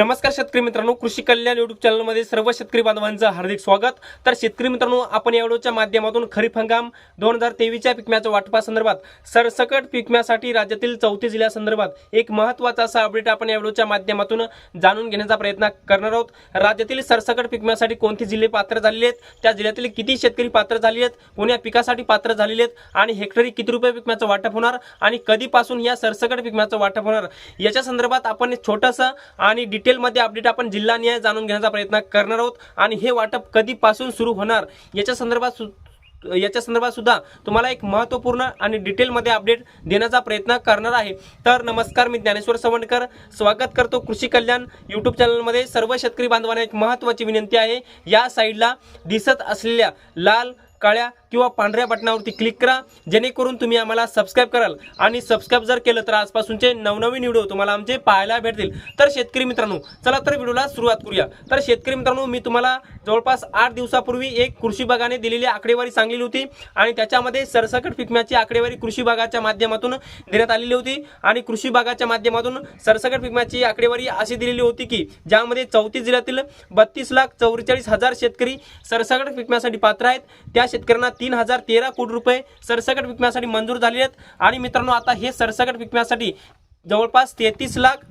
नमस्कार शेतकरी मित्रांनो कृषी कल्याण युट्यूब चॅनलमध्ये सर्व शेतकरी बांधवांचं हार्दिक स्वागत. तर शेतकरी मित्रांनो आपण या व्हिडिओच्या माध्यमातून खरीप हंगाम दोन हजार तेवीसच्या पिकम्याच्या वाटपासंदर्भात सरसकट पिकम्यासाठी राज्यातील चौथी जिल्ह्यासंदर्भात एक महत्त्वाचा असा अपडेट आपण या व्हिडिओच्या माध्यमातून जाणून घेण्याचा प्रयत्न करणार आहोत. राज्यातील सरसकट पिकम्यासाठी कोणते जिल्हे पात्र झालेले आहेत? त्या जिल्ह्यातील किती शेतकरी पात्र झाले आहेत? कोण्या पिकासाठी पात्र झालेले आहेत? आणि हेक्टरी किती रुपये पिकम्याचं वाटप होणार? आणि कधीपासून या सरसकट पिकम्याचं वाटप होणार? याच्या संदर्भात आपण एक छोटंसं आणि डिटेलमध्ये अपडेट आपण जिल्हानिहाय जाणून घेण्याचा प्रयत्न करणार आहोत. आणि हे वाटप कधीपासून सुरू होणार याच्या संदर्भात सु- याच्या संदर्भात सुद्धा तुम्हाला एक महत्त्वपूर्ण आणि डिटेलमध्ये अपडेट देण्याचा प्रयत्न करणार आहे. तर नमस्कार मी ज्ञानेश्वर सवंडकर. स्वागत करतो कृषी कल्याण यूट्यूब चॅनलमध्ये. सर्व शेतकरी बांधवांना एक महत्त्वाची विनंती आहे. या साईडला दिसत असलेल्या लाल काळ्या किंवा पांढऱ्या बटनावरती क्लिक करा. जेणेकरून तुम्ही आम्हाला सबस्क्राईब कराल. आणि सबस्क्राईब जर केलं तर आजपासूनचे नवनवीन व्हिडिओ तुम्हाला आमचे पाहायला भेटतील. तर शेतकरी मित्रांनो चला तर व्हिडिओला सुरुवात करूया. तर शेतकरी मित्रांनो मी तुम्हाला जवळपास आठ दिवसापूर्वी एक कृषी विभागाने दिलेली आकडेवारी सांगलेली होती. आणि त्याच्यामध्ये सरसकट पिकम्याची आकडेवारी कृषी विभागाच्या माध्यमातून देण्यात आलेली होती. आणि कृषी विभागाच्या माध्यमातून सरसकट पिकम्याची आकडेवारी अशी दिलेली होती की ज्यामध्ये चौतीस जिल्ह्यातील बत्तीस लाख चौवेचाळीस हजार शेतकरी सरसकट पिकम्यासाठी पात्र आहेत. त्या शेतकऱ्यांना तीन हजार तेरा कोटी रुपये सरसकट विकण्यासाठी मंजूर झाले आहेत. आणि मित्रांनो आता हे सरसकट विकण्यासाठी जवळपास तेहतीस लाख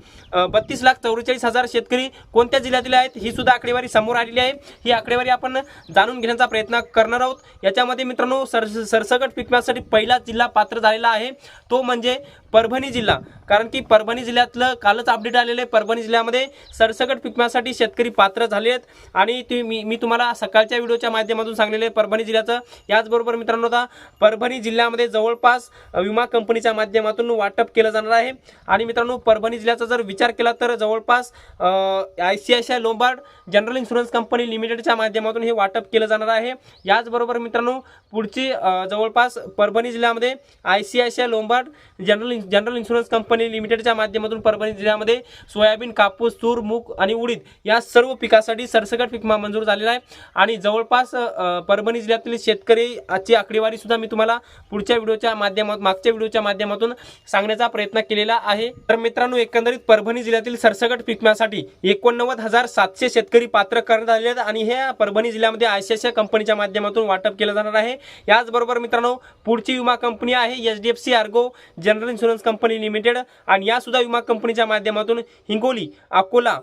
बत्तीस लाख चौवेचाळीस हजार शेतकरी कोणत्या जिल्ह्यातील आहेत ही सुद्धा आकडेवारी समोर आलेली आहे. ही आकडेवारी आपण जाणून घेण्याचा प्रयत्न करणार आहोत. याच्यामध्ये मित्रांनो सर सरसकट पिकम्यासाठी पहिला जिल्हा पात्र झालेला आहे. तो म्हणजे परभणी जिल्हा. कारण की परभणी जिल्ह्यातलं कालच अपडेट आलेलं आहे. परभणी जिल्ह्यामध्ये सरसकट पिकम्यासाठी शेतकरी पात्र झाले आहेत. आणि ती मी मी तुम्हाला सकाळच्या व्हिडिओच्या माध्यमातून सांगलेलं आहे परभणी जिल्ह्याचं. याचबरोबर मित्रांनो आता परभणी जिल्ह्यामध्ये जवळपास विमा कंपनीच्या माध्यमातून वाटप केलं जाणार आहे. आणि मित्रांनो परभणी जिल्ह्याचा जर विचार केला तर जवळपास I C I C I Lombard general insurance company लिमिटेडच्या माध्यमातून हे वाटप केलं जाणार आहे. याचबरोबर मित्रांनो पुढची जवळपास परभणी जिल्ह्यामध्ये I C I C I Lombard general general insurance company लिमिटेडच्या माध्यमातून परभणी जिल्ह्यामध्ये सोयाबीन कापूस तूर मूग आणि उडीद या सर्व पिकासाठी सरसकट पीक विमा मंजूर झालेला आहे. आणि जवळपास परभणी जिल्ह्यातील शेतकरी आजची आकडेवारी सुद्धा मी तुम्हाला पुढच्या व्हिडिओच्या माध्यमात मागच्या व्हिडिओच्या माध्यमातून सांगण्याचा प्रयत्न केलेला आहे. तर मित्रांनो एकंदरीत परभणी जिल्ह्यातील सरसकट पीक एकोणनव्वद हजार सातशे शेतकरी पात्र करण्यात आले आहेत आणि हे परभणी जिल्ह्यामध्ये आयसीआयसीआय कंपनीच्या माध्यमातून वाटप केलं जाणार आहे. याचबरोबर मित्रांनो पुढची विमा कंपनी आहे H D F C Ergo general insurance company limited आणि या सुद्धा विमा कंपनीच्या माध्यमातून हिंगोली अकोला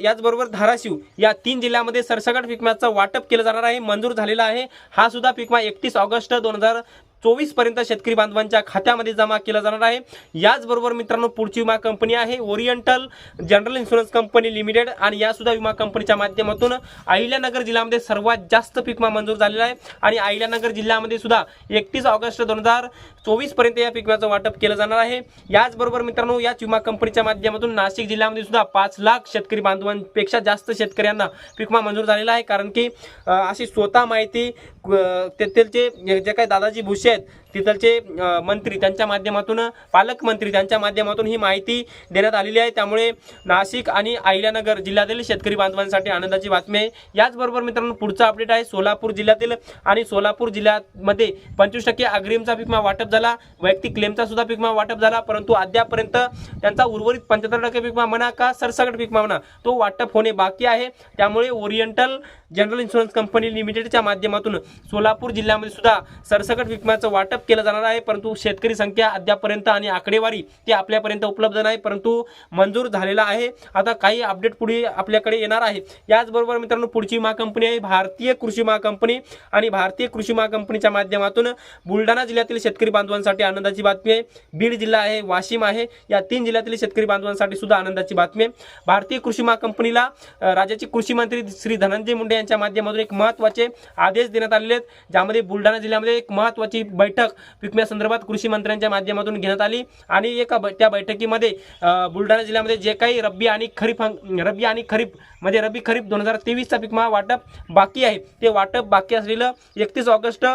याचबरोबर धाराशिव या तीन जिल्ह्यामध्ये सरसकट पिकम्याचं वाटप केलं जाणार आहे मंजूर झालेला आहे. हा सुद्धा पिकमा एकतीस ऑगस्ट दोन हजार चोवीसपर्यंत शेतकरी बांधवांच्या खात्यामध्ये जमा केला जाणार आहे. याचबरोबर मित्रांनो पुढची विमा कंपनी आहे oriental general insurance company limited आणि यासुद्धा विमा कंपनीच्या माध्यमातून अहिल्यानगर जिल्ह्यामध्ये सर्वात जास्त पीक विमा मंजूर झालेला आहे आणि अहिल्यानगर जिल्ह्यामध्ये सुद्धा एकतीस ऑगस्ट दोन हजार चोवीसपर्यंत या पीक विम्याचं वाटप केलं जाणार आहे. याचबरोबर मित्रांनो याच विमा कंपनीच्या माध्यमातून नाशिक जिल्ह्यामध्ये सुद्धा पाच लाख शेतकरी बांधवांपेक्षा जास्त शेतकऱ्यांना पीक विमा मंजूर झालेला आहे. कारण की अशी स्वतः माहिती अ, तेथीलचे जे काही दादाजी भुसे आहेत. तिथलचे मंत्री त्यांच्या माध्यमातून पालकमंत्री त्यांच्या माध्यमातून ही माहिती देण्यात आलेली आहे. त्यामुळे नाशिक आणि अहिल्यानगर जिल्ह्यातील शेतकरी बांधवांसाठी आनंदाची बातमी आहे. याचबरोबर मित्रांनो पुढचा अपडेट आहे सोलापूर जिल्ह्यातील आणि सोलापूर जिल्ह्यामध्ये पंचवीस टक्के अग्रिमचा पिकमा वाटप झाला. वैयक्तिक क्लेमचा सुद्धा पिकमा वाटप झाला. परंतु अद्यापर्यंत त्यांचा उर्वरित पंच्याहत्तर टक्के पिकमा म्हणा का सरसकट पिकमा म्हणा तो वाटप होणे बाकी आहे. त्यामुळे ओरिएंटल जनरल इन्शुरन्स कंपनी लिमिटेडच्या माध्यमातून सोलापूर जिल्ह्यामध्ये सुद्धा सरसकट विकम्याचं वाटप केलं जाणार आहे. परंतु शेतकरी संख्या अद्यापर्यंत आणि आकडेवारी ती आपल्यापर्यंत उपलब्ध नाही. परंतु मंजूर झालेला आहे. आता काही अपडेट पुढे आपल्याकडे येणार आहे. याचबरोबर मित्रांनो पुढची विमा कंपनी आहे भारतीय कृषी महाकंपनी कंपनी. आणि भारतीय कृषी महाकंपनीच्या कंपनीच्या माध्यमातून बुलढाणा जिल्ह्यातील शेतकरी बांधवांसाठी आनंदाची बातमी आहे. बीड जिल्हा आहे वाशिम आहे. या तीन जिल्ह्यातील शेतकरी बांधवांसाठी सुद्धा आनंदाची बातमी आहे. भारतीय कृषी महाकंपनीला कंपनीला राज्याचे कृषी मंत्री श्री धनंजय मुंडे यांच्या माध्यमातून एक महत्त्वाचे आदेश देण्यात आलेले आहेत. ज्यामध्ये बुलढाणा जिल्ह्यामध्ये एक महत्त्वाची बैठक विकम्यासंदर्भात कृषी मंत्र्यांच्या माध्यमातून घेण्यात आली. आणि एका त्या बैठकीमध्ये बुलढाणा जिल्ह्यामध्ये जे काही रब्बी आणि खरीप रब्बी आणि खरीप म्हणजे रब्बी खरीप दोन हजार तेवीसचा पिकमा वाटप बाकी आहे. ते वाटप बाकी असलेलं एकतीस ऑगस्ट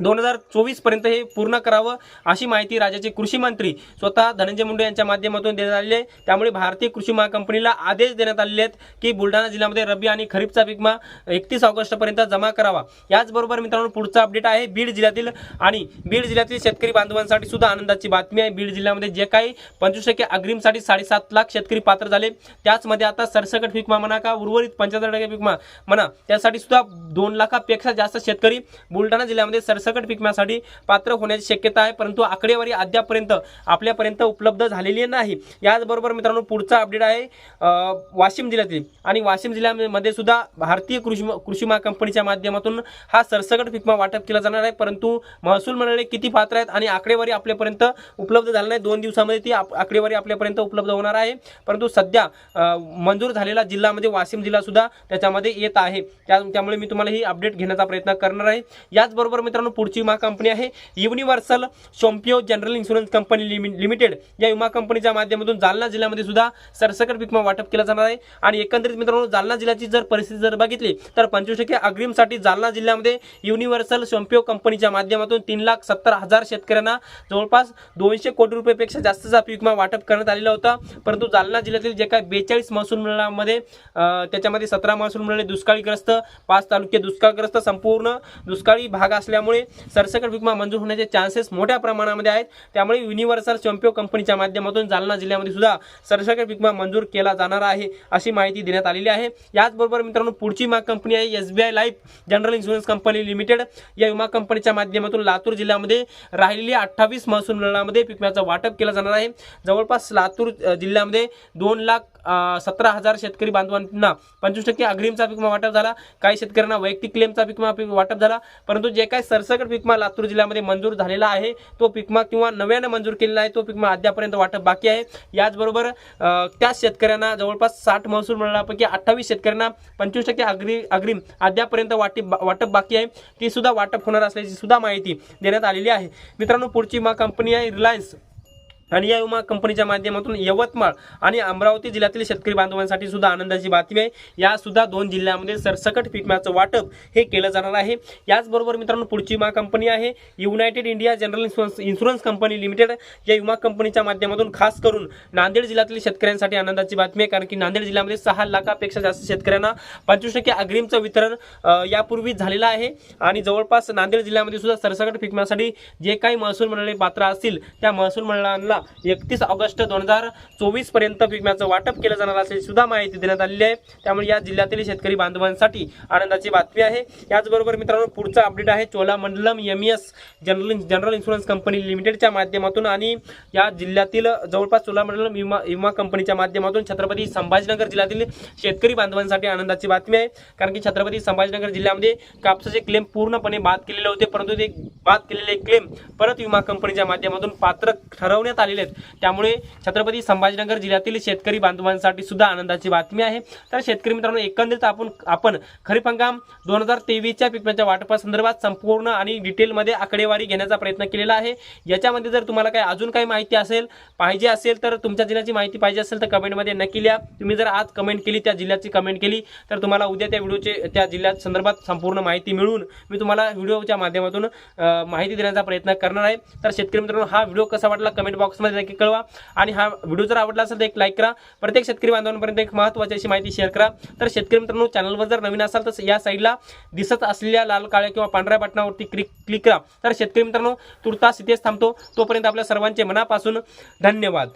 दोन हजार चोवीसपर्यंत हे पूर्ण करावं अशी माहिती राज्याचे कृषी मंत्री स्वतः धनंजय मुंडे यांच्या माध्यमातून देण्यात आलेली आहे. त्यामुळे भारतीय कृषी महाकंपनीला आदेश देण्यात आलेले आहेत की बुलढाणा जिल्ह्यामध्ये रब्बी आणि खरीपचा पिकमा एकतीस ऑगस्टपर्यंत जमा करावा. याचबरोबर मित्रांनो पुढचा अपडेट आहे बीड जिल्ह्यातील आणि बीड जिल्ह्यातील शेतकरी बांधवांसाठी सुद्धा आनंदाची बातमी आहे. बीड जिल्ह्यामध्ये जे काही पंचवीस टक्के अग्रिमसाठी साडेसात लाख शेतकरी पात्र झाले. त्याचमध्ये आता सरसकट पीक म्हणा का उर्वरित पंच्याहत्तर टक्के पीक म्हणा त्यासाठी सुद्धा दोन लाखापेक्षा जास्त शेतकरी बुलढाणा जिल्ह्यामध्ये सरसकट पीक विम्यासाठी पात्र होण्याची शक्यता आहे परंतु आकडेवारी अद्यापर्यंत आपल्यापर्यंत उपलब्ध झालेली नाही. याचबरोबर मित्रांनो पुढचा अपडेट आहे वाशिम जिल्ह्यातील. आणि वाशिम जिल्ह्यामध्ये सुद्धा भारतीय कृषी कृषी महाकंपनीच्या माध्यमातून हा सरसकट विकमा वाटप केला जाणार आहे परंतु महसूल मंडळे किती पात्र आहेत आणि आकडेवारी आपल्यापर्यंत उपलब्ध झाली नाही दोन दिवसामध्ये ती आप- आकडेवारी आपल्यापर्यंत उपलब्ध होणार आहे. परंतु सध्या मंजूर झालेला जिल्ह्यामध्ये म्हणजे वाशिम जिल्हा सुद्धा त्याच्यामध्ये येत आहे. त्या त्यामुळे मी तुम्हाला ही अपडेट घेण्याचा प्रयत्न करणार आहे. याचबरोबर मित्रांनो पुढची विमा कंपनी आहे. Universal Sompo general insurance company लिमि- limited या विमा कंपनीच्या माध्यमातून जालना जिल्ह्यामध्ये सुद्धा सरसकट पीक विमा वाटप केला जाणार आहे. आणि एकंदरीत मित्रांनो जालना जिल्ह्याची जर परिस्थिती जर बघितली तर पंचवीस टक्के अग्रिमसाठी जालना जिल्ह्यामध्ये युनिव्हर्सल शॉम्पिओ कंपनीच्या माध्यमातून तीन लाख सत्तर हजार शेतकऱ्यांना जवळपास दोनशे कोटी रुपयेपेक्षा जास्तचा पीक विमा वाटप करण्यात आलेला होता. परंतु जालना जिल्ह्यातील जे काही बेचाळीस महसूल मंडळामध्ये त्याच्यामध्ये सतरा महसूल मंडळे दुष्काळीग्रस्त पाच तालुके दुष्काळग्रस्त संपूर्ण दुष्काळी भाग असल्यामुळे सरसकट विमा मंजूर होण्याचे चान्सेस मोठ्या प्रमाणामध्ये आहेत. त्यामुळे युनिव्हर्सल चॅम्पिओ कंपनीच्या माध्यमातून जालना जिल्ह्यामध्ये सुद्धा सरसकट विमा मंजूर केला जाणार आहे अशी माहिती देण्यात आलेली आहे. याचबरोबर मित्रांनो पुढची विमा कंपनी आहे S B I life general insurance company limited या विमा कंपनीच्या माध्यमातून लातूर जिल्ह्यामध्ये राहिलेली अठ्ठावीस महसूल मंडळामध्ये पीक वाटप केलं जाणार आहे. जवळपास लातूर जिल्ह्यामध्ये दोन लाख सतरा हजार शेतकरी बांधवांना पंचवीस टक्के अग्रिमचा पीक विमा वाटप झाला. काही शेतकऱ्यांना वैयक्तिक क्लेमचा पीक विमा वाटप झाला. परंतु जे काही सरसकट पिकमा लातूर जिल्ह्यामध्ये मंजूर झालेला आहे. तो पिकमा किंवा नव्यानं मंजूर केलेला आहे तो पिकमा अद्यापर्यंत वाटप बाकी आहे. याचबरोबर त्या त्याच शेतकऱ्यांना जवळपास साठ महसूल मंडळापैकी अठ्ठावीस शेतकऱ्यांना पंचवीस टक्के अग्री अग्रिम अद्यापर्यंत वाटी वाटप बाकी आहे. ती सुद्धा वाटप होणार असल्याची सुद्धा माहिती देण्यात आलेली आहे. मित्रांनो पुढची मा कंपनी आहे रिलायन्स. आणि या विमा कंपनीच्या माध्यमातून यवतमाळ आणि अमरावती जिल्ह्यातील शेतकरी बांधवांसाठी सुद्धा आनंदाची बातमी आहे. या सुद्धा दोन जिल्ह्यामध्ये सरसकट पीक विम्याचं वाटप हे केलं जाणार आहे. याचबरोबर मित्रांनो पुढची विमा कंपनी आहे. United India general insurance insurance company limited या विमा कंपनीच्या माध्यमातून खास करून नांदेड जिल्ह्यातील शेतकऱ्यांसाठी आनंदाची बातमी आहे. कारण की नांदेड जिल्ह्यामध्ये सहा लाखापेक्षा जास्त शेतकऱ्यांना पंचवीस टक्के अग्रिमचं वितरण यापूर्वी झालेलं आहे. आणि जवळपास नांदेड जिल्ह्यामध्ये सुद्धा सरसकट पीक विम्यासाठी जे काही महसूल मंडळे पात्र असतील त्या महसूल मंडळांना एकतीस ऑगस्ट दोन हजार चोवीसपर्यंत विम्याचं वाटप केलं जाणार असल्याची सुद्धा माहिती देण्यात आलेली आहे. त्यामुळे या जिल्ह्यातील शेतकरी बांधवांसाठी आनंदाची बातमी आहे. याचबरोबर मित्रांनो पुढचा अपडेट आहे Cholamandalam M S general general insurance company लिमिटेडच्या माध्यमातून आणि या जिल्ह्यातील जवळपास चोलामंडलम विमा विमा कंपनीच्या माध्यमातून छत्रपती संभाजीनगर जिल्ह्यातील शेतकरी बांधवांसाठी आनंदाची बातमी आहे. कारण की छत्रपती संभाजीनगर जिल्ह्यामध्ये कापसाचे क्लेम पूर्णपणे बाद केलेले होते परंतु ते बाद केलेले क्लेम परत विमा कंपनीच्या माध्यमातून पात्र ठरवण्यात आले आलेले आहेत. त्यामुळे छत्रपती संभाजीनगर जिल्ह्यातील शेतकरी बांधवांसाठी सुद्धा आनंदाची बातमी आहे. तर शेतकरी मित्रांनो एकंदरीत आपण आपण खरीप हंगाम दोन हजार तेवीसच्या पिकांच्या वाटपासंदर्भात संपूर्ण आणि डिटेलमध्ये आकडेवारी घेण्याचा प्रयत्न केलेला आहे. याच्यामध्ये जर तुम्हाला काही अजून काही माहिती असेल पाहिजे असेल तर तुमच्या जिल्ह्याची माहिती पाहिजे असेल तर कमेंटमध्ये नक्की लिहा. तुम्ही जर आज कमेंट केली त्या जिल्ह्याची कमेंट केली तर तुम्हाला उद्या त्या व्हिडिओचे त्या जिल्ह्यात संदर्भात संपूर्ण माहिती मिळून मी तुम्हाला व्हिडिओच्या माध्यमातून माहिती देण्याचा प्रयत्न करणार आहे. तर शेतकरी मित्रांनो हा व्हिडिओ कसा वाटला कमेंट बॉक्स बॉक्समध्ये नक्की कळवा. आणि हा व्हिडिओ जर आवडला असेल तर एक लाईक करा. प्रत्येक शेतकरी बांधवांपर्यंत एक महत्त्वाची अशी माहिती शेअर करा. तर शेतकरी मित्रांनो चॅनलवर जर नवीन असाल तर या साईडला दिसत असलेल्या लाल काळ्या किंवा पांढऱ्या बटनावरती क्लिक क्लिक करा. तर शेतकरी मित्रांनो तुर्तास इथेच थांबतो. तोपर्यंत आपल्या सर्वांचे मनापासून धन्यवाद.